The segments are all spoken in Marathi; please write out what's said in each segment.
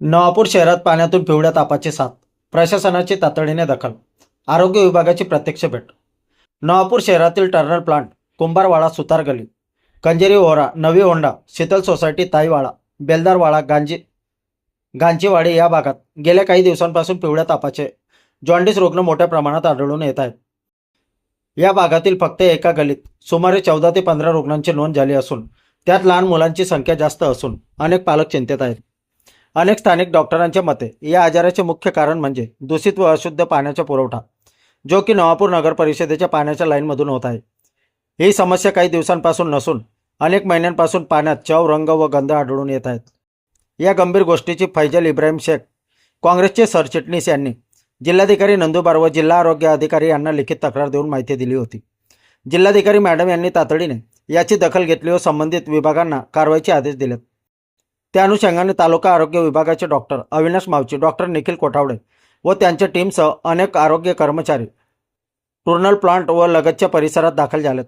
नवापूर शहरात पाण्यातून पिवळ्या तापाची साथ प्रशासनाची तातडीने दखल. आरोग्य विभागाची प्रत्यक्ष भेट. नवापूर शहरातील टर्नल प्लांट कुंभारवाडा सुतार गली कंजेरी ओहरा नवी होंडा शीतल सोसायटी ताईवाडा बेलदारवाडा गांजी गांचीवाडी या भागात गेल्या काही दिवसांपासून पिवळ्या तापाचे जॉन्डिस रुग्ण मोठ्या प्रमाणात आढळून येत आहेत. या भागातील फक्त एका गलीत सुमारे चौदा ते पंधरा रुग्णांची नोंद झाली असून त्यात लहान मुलांची संख्या जास्त असून अनेक पालक चिंतेत आहेत. अनेक स्थानिक डॉक्टरांच्या मते या आजाराचे मुख्य कारण म्हणजे दूषित व अशुद्ध पाण्याचा पुरवठा जो की नवापूर नगर परिषदेच्या पाण्याच्या लाईनमधून होत आहे. ही समस्या काही दिवसांपासून नसून अनेक महिन्यांपासून पाण्यात चव रंग व गंध आढळून येत आहेत. या गंभीर गोष्टीची फैजल इब्राहिम शेख काँग्रेसचे सरचिटणीस यांनी जिल्हाधिकारी नंदुबार व जिल्हा आरोग्य अधिकारी यांना लिखित तक्रार देऊन माहिती दिली होती. जिल्हाधिकारी मॅडम यांनी तातडीने याची दखल घेतली व संबंधित विभागांना कारवाईचे आदेश दिलेत. त्या अनुषंगाने तालुका आरोग्य विभागाचे डॉक्टर अविनाश मावची डॉक्टर निखिल कोठावडे व त्यांच्या टीमसह अनेक आरोग्य कर्मचारी टुर्नल प्लांट व लगतच्या परिसरात दाखल झालेत.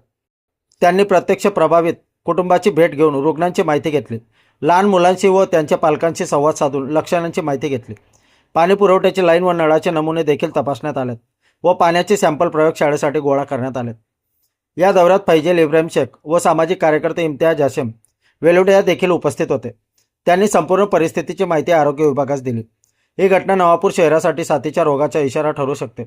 त्यांनी प्रत्यक्ष प्रभावित कुटुंबाची भेट घेऊन रुग्णांची माहिती घेतली. लहान मुलांशी व त्यांच्या पालकांशी संवाद साधून लक्षणांची माहिती घेतली. पाणी पुरवठ्याची लाईन व नळाचे नमुने देखील तपासण्यात आलेत व पाण्याचे सॅम्पल प्रयोगशाळेसाठी गोळा करण्यात आलेत. या दौऱ्यात फैजल इब्राहिम शेख व सामाजिक कार्यकर्ते इम्तियाज हाशिम वेलुडिया देखील उपस्थित होते. त्यांनी संपूर्ण परिस्थितीची माहिती आरोग्य विभागास दिली. ही घटना नवापूर शहरासाठी साथीच्या रोगाचा इशारा ठरू शकते.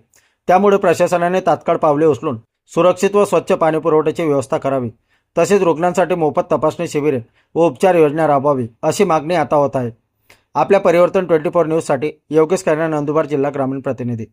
त्यामुळे प्रशासनाने तात्काळ पावले उचलून सुरक्षित व स्वच्छ पाणी पुरवठ्याची व्यवस्था करावी. तसेच रुग्णांसाठी मोफत तपासणी शिबिरे व उपचार योजना राबवावी अशी मागणी आता होत आहे. आपल्या परिवर्तन ट्वेंटी फोर न्यूजसाठी योगेश खैना नंदुरबार जिल्हा ग्रामीण प्रतिनिधी.